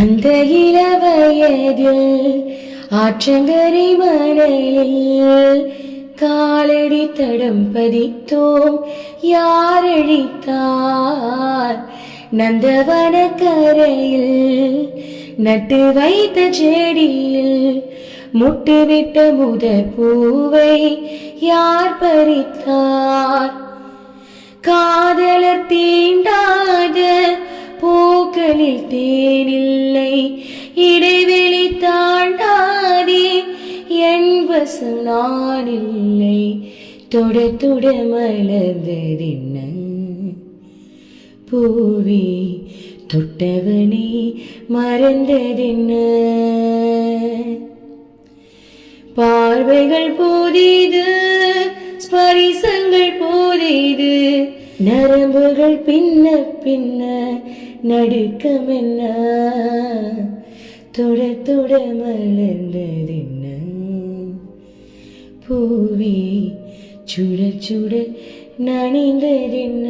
அந்த இளவயதில் ஆற்றங்கரை மணலில் காலடி தடம் பதித்தோம். யாரழித்தார் நந்தவன கரையில் நட்டு வைத்த செடியில் முட்டுவிட்ட முத பூவை யார் பறித்தார்? காதலர் தீண்டாத பூக்களில் இல்லை இடைவெளி தாண்டாதே. என் வசம் நான் இல்லை தொட தொட மலர்ந்ததென்ன. பூவே தொட்டவனே மறந்ததென்ன. பார்வைகள் போதிது ஸ்பரிசங்கள் போதிது நரம்புகள் பின்ன பின்ன நடுக்கம் என்ன தொட தொட மலர்ந்ததென்ன பூவி சுட சுட நனைந்ததென்ன